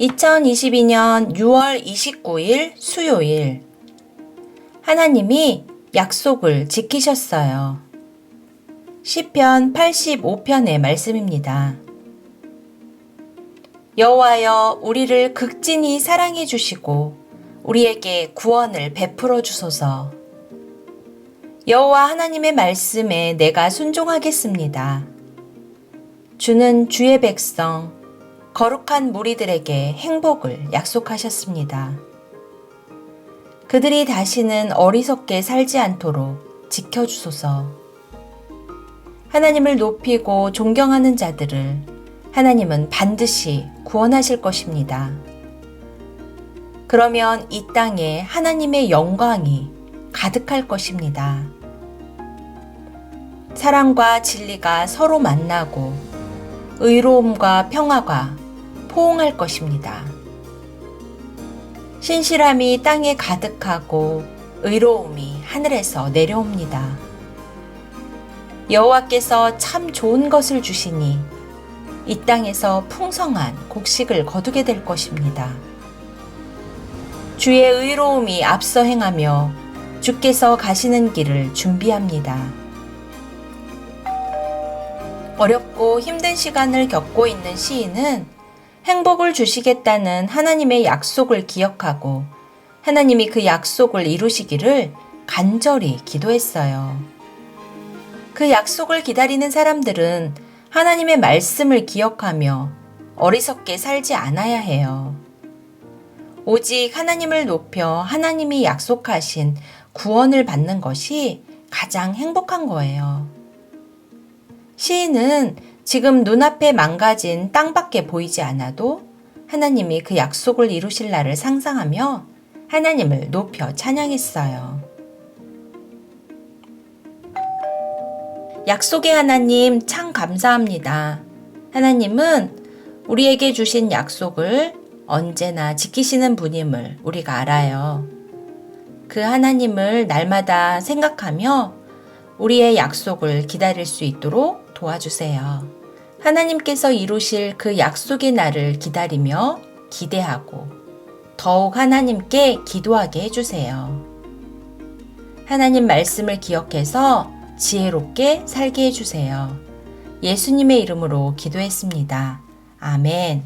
2022년 6월 29일 수요일 하나님이 약속을 지키셨어요. 시편 85편의 말씀입니다. 여호와여 우리를 극진히 사랑해 주시고 우리에게 구원을 베풀어 주소서. 여호와 하나님의 말씀에 내가 순종하겠습니다. 주는 주의 백성 거룩한 무리들에게 행복을 약속하셨습니다. 그들이 다시는 어리석게 살지 않도록 지켜주소서. 하나님을 높이고 존경하는 자들을 하나님은 반드시 구원하실 것입니다. 그러면 이 땅에 하나님의 영광이 가득할 것입니다. 사랑과 진리가 서로 만나고 의로움과 평화가 포옹할 것입니다. 신실함이 땅에 가득하고 의로움이 하늘에서 내려옵니다. 여호와께서 참 좋은 것을 주시니 이 땅에서 풍성한 곡식을 거두게 될 것입니다. 주의 의로움이 앞서 행하며 주께서 가시는 길을 준비합니다. 어렵고 힘든 시간을 겪고 있는 시인은 행복을 주시겠다는 하나님의 약속을 기억하고 하나님이 그 약속을 이루시기를 간절히 기도했어요. 그 약속을 기다리는 사람들은 하나님의 말씀을 기억하며 어리석게 살지 않아야 해요. 오직 하나님을 높여 하나님이 약속하신 구원을 받는 것이 가장 행복한 거예요. 시인은 지금 눈앞에 망가진 땅밖에 보이지 않아도 하나님이 그 약속을 이루실 날을 상상하며 하나님을 높여 찬양했어요. 약속의 하나님 참 감사합니다. 하나님은 우리에게 주신 약속을 언제나 지키시는 분임을 우리가 알아요. 그 하나님을 날마다 생각하며 우리의 약속을 기다릴 수 있도록 도와주세요. 하나님께서 이루실 그 약속의 날을 기다리며 기대하고 더욱 하나님께 기도하게 해주세요. 하나님 말씀을 기억해서 지혜롭게 살게 해주세요. 예수님의 이름으로 기도했습니다. 아멘.